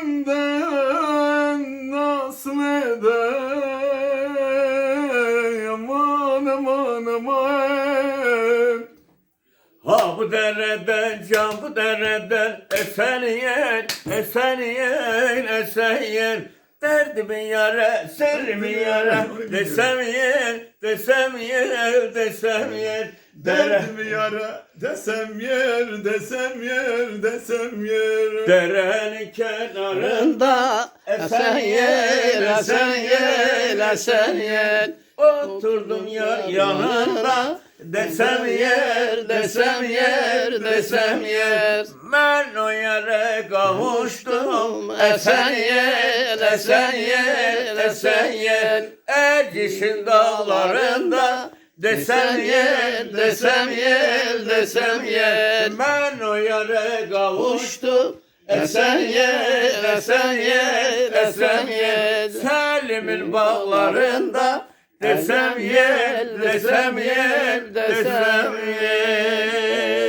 senden nasıl eder aman aman aman. Ha bu dereden can bu dereden Eseniyel Eseniyel Eseniyel Derdimi yara serimi yara. Desem yer desem yer desem yer. Derdimi yara desem yer desem yer desem yer. Derenin kenarında Rında esen yer, esen yer, esen yer. Oturdum yar yanında desem yer desem yer desem yer Ben o yere kavuştum esen yer esen yer esen yer. Erciş'in dağlarında desem yer desem yer desem yer. Ben o yere kavuştum Esen yer, esen yer, esen yer. Selim'in bağlarında Desem yer, desem yer, desem yer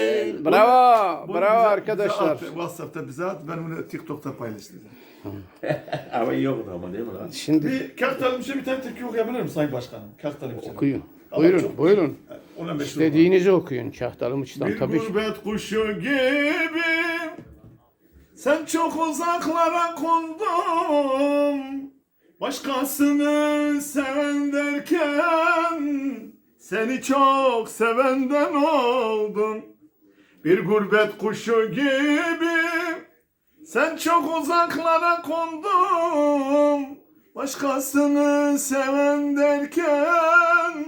Bravo, Bunu bravo bize- arkadaşlar. bize at, Whatsapp'ta bize at ben bunu TikTok'ta paylaştım. Ama yoktu ama değil mi lan? Şimdi Bir Kalktalmış'a bir tane türkü okuyabilir miyim Sayın Başkanım? Kalktalmış'a. okuyun. Ama Buyurun, çok- buyurun. Ona. İstediğinizi okuyun Kahtalı Mıç'tan Bir tabii. gurbet kuşu gibi Sen çok uzaklara kondun Başkasını seven derken Seni çok sevenden oldum Bir gurbet kuşu gibi Sen çok uzaklara kondun. Başkasını seven derken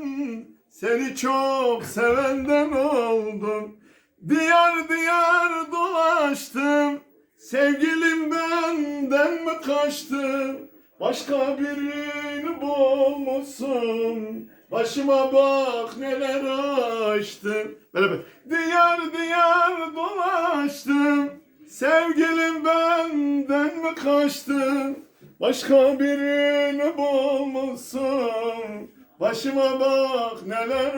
Seni çok sevenden oldum. Diyar diyar dolaştım Sevgilim benden mi kaçtı Başka birini bulmuşsun Başıma bak neler Böyle böyle. Diyar diyar Sevgilim benden mi kaçtı Başka birini bulmuşsun? Başıma bak neler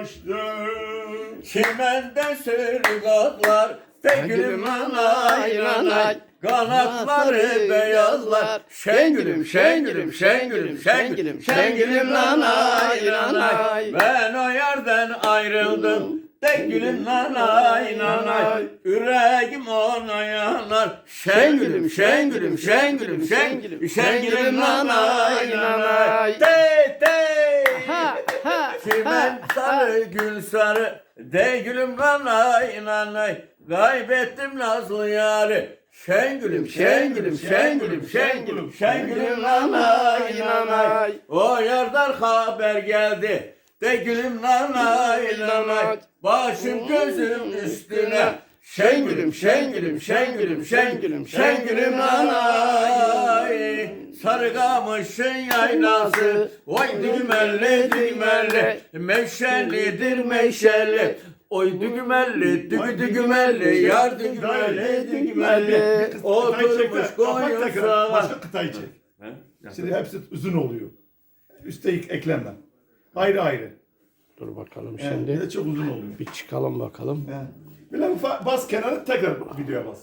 açtım Çimende sürgatlar Tegülüm anay anay Kanatları beyazlar. Şengülüm şengülüm şengülüm şengülüm Şengülüm nanay nanay Ben o yerden ayrıldım Tegülüm nanay nanay. Yüreğim ona yanar. Şengülüm şengülüm şengülüm şengülüm Şengülüm nanay nanay Tey tey Ha, ha, Çimen sarı gül sarı. De gülüm nanay nanay. Kaybettim nazlı yarı. Şengülüm şengülüm şengülüm şengülüm Şengülüm nanay. nanay. O yerden haber geldi De gülüm nanay nanay. Başım gözüm üstüne. Şengülüm şengülüm şengülüm şengülüm Şengülüm nanay. Sarı kamışın yaylası. Oy düğmelli düğmelli. Meşelidir meşeli Oy düğmelli dügü düğmelli. Yar düğmelli düğmelli. Oturmuş koyun sağa. Başka kıtayı çek. Şimdi hepsi uzun oluyor. Üste eklenme. Ayrı ayrı. Dur bakalım bir şimdi. de çok uzun oluyor. Bir çıkalım bakalım. Bir lafı fa- bas kenara tekrar videoya bas.